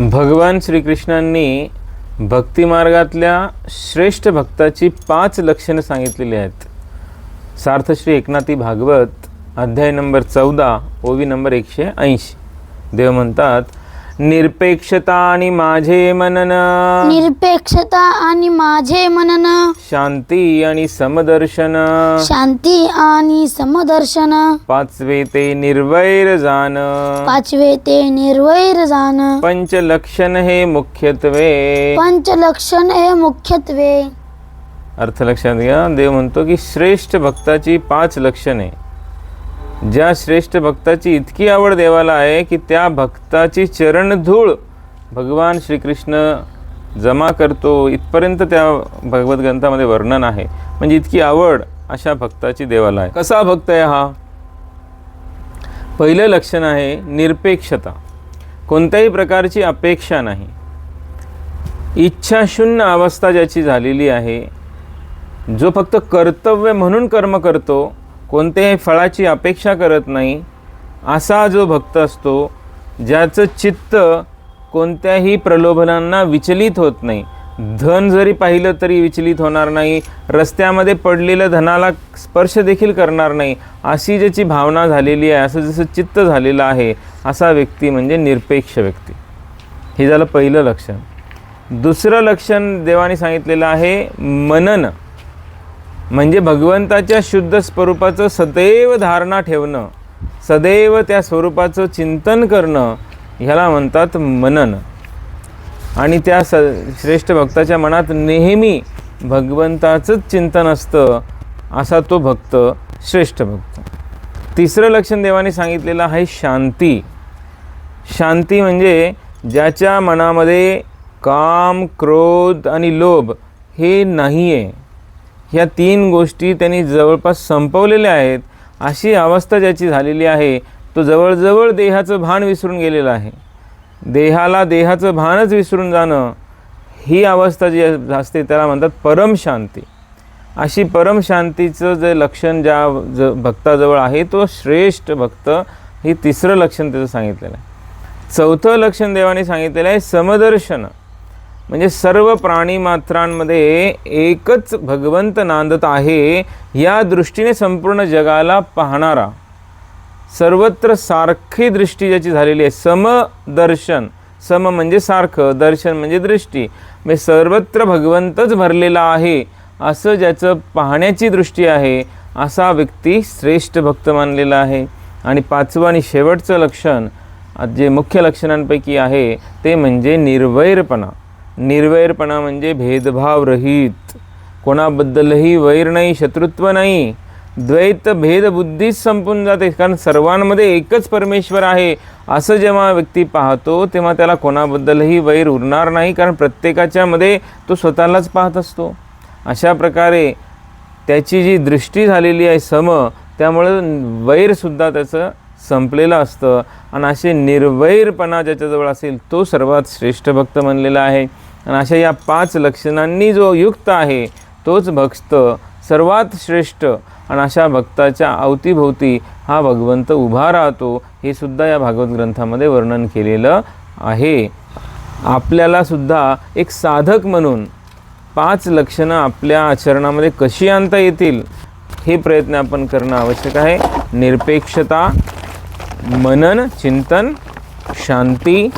भगवान श्रीकृष्णांनी भक्तिमार्गातल्या श्रेष्ठ भक्ताची पाच लक्षणं सांगितलेली आहेत. सार्थश्री एकनाथी भागवत अध्याय नंबर चौदा ओवी नंबर एकशे ऐंशी. देव म्हणतात निरपेक्षता आणि माझे मनन. निरपेक्षता आणि माझे मनन. शांती आणि समदर्शन. शांती आणि समदर्शन. पाचवे ते निर्वैर जाण पाचवे ते निर्वैर जाण पंचलक्षण हे मुख्यत्वे. पंचलक्षण हे मुख्यत्वे. अर्थ लक्षात घ्या. देव म्हणतो की श्रेष्ठ भक्ताची पाच लक्षणे. ज्या श्रेष्ठ भक्ताची इतकी आवड देवाला आहे की त्या भक्ताची चरणधूळ भगवान श्रीकृष्ण जमा करतो. इथपर्यंत त्या भगवत ग्रंथामध्ये वर्णन आहे. म्हणजे इतकी आवड अशा भक्ताची देवाला आहे. कसा भक्त आहे हा? पहिलं लक्षण आहे निरपेक्षता. कोणत्याही प्रकारची अपेक्षा नाही. इच्छाशून्य अवस्था ज्याची झालेली आहे जो फक्त कर्तव्य म्हणून कर्म करतो कोणत्याही फळाची अपेक्षा करत नाही असा जो भक्त असतो ज्याचं चित्त कोणत्याही प्रलोभनांना विचलित होत नाही. धन जरी पाहिलं तरी विचलित होणार नाही रस्त्यामध्ये पडलेलं धनाला स्पर्श देखील करणार नाही अशी ज्याची भावना झालेली आहे असं जसं चित्त झालेलं आहे असा व्यक्ती म्हणजे निरपेक्ष व्यक्ती. हे झालं पहिलं लक्षण. दुसरं लक्षण देवाने सांगितलेलं आहे मनन. म्हणजे भगवंताच्या शुद्ध स्वरूपाचं सदैव धारणा ठेवणं सदैव त्या स्वरूपाचं चिंतन करणं ह्याला म्हणतात मनन. आणि त्या स श्रेष्ठ भक्ताच्या मनात नेहमी भगवंताचंच चिंतन असतं असा तो भक्त श्रेष्ठ भक्त. तिसरं लक्षण देवाने सांगितलेलं आहे शांती. शांती म्हणजे ज्याच्या मनामध्ये काम क्रोध आणि लोभ हे नाही आहे ह्या तीन गोष्टी त्यांनी जवळपास संपवलेल्या आहेत. अशी अवस्था ज्याची झालेली आहे तो जवळजवळ देहाचं भान विसरून गेलेला आहे. देहाला देहाचं भानच विसरून जाणं ही अवस्था जी असते त्याला म्हणतात परमशांती अशी परमशांतीचं जे लक्षण ज्या ज भक्ताजवळ आहे तो श्रेष्ठ भक्त हे तिसरं लक्षण त्याचं सांगितलेलं आहे. चौथं लक्षण देवाने सांगितलेलं आहे समदर्शन. म्हणजे सर्व प्राणीमात्रांमध्ये एकच भगवंत नांदत आहे या दृष्टीने संपूर्ण जगाला पाहणारा. सर्वत्र सारखी दृष्टी ज्याची झालेली आहे समदर्शन. सम म्हणजे सारखं दर्शन म्हणजे दृष्टी. म्हणजे सर्वत्र भगवंतच भरलेला आहे असं ज्याचं पाहण्याची दृष्टी आहे असा व्यक्ती श्रेष्ठ भक्त मानलेला आहे. आणि पाचवं आणि शेवटचं लक्षण जे मुख्य लक्षणांपैकी आहे ते म्हणजे निर्वैरपणा. निर्वैरपणा म्हणजे भेदभाव रहित. कोणाबद्दलही वैर नाही शत्रुत्व नाही. द्वैत भेदबुद्धीच संपून जाते कारण सर्वांमध्ये एकच परमेश्वर आहे. असं जेव्हा व्यक्ती पाहतो तेव्हा त्याला कोणाबद्दलही वैर उरणार नाही कारण प्रत्येकाच्यामध्ये तो स्वतःलाच पाहत असतो. अशा प्रकारे त्याची जी दृष्टी झालेली आहे सम त्यामुळं वैरसुद्धा त्याचं संपलेलं असतं. आणि असे निर्वैरपणा ज्याच्याजवळ असेल तो सर्वात श्रेष्ठ भक्त म्हणलेला आहे. आणि अशा या पाच लक्षणांनी जो युक्त आहे तोच भक्त सर्वात श्रेष्ठ. आणि अशा भक्ताच्या अवतीभोवती हा भगवंत उभा राहतो हे सुद्धा या भागवत ग्रंथामध्ये वर्णन केलेलं आहे. आपल्याला सुद्धा एक साधक म्हणून पाच लक्षणं आपल्या आचरणामध्ये कशी आणता येतील हे प्रयत्न आपण करणं आवश्यक आहे. निरपेक्षता मनन चिंतन शांती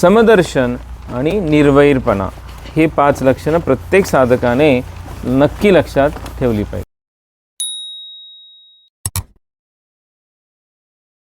समदर्शन आणि निर्वैरपणा. हे पाच लक्षणं प्रत्येक साधकाने नक्की लक्षात ठेवली पाहिजे.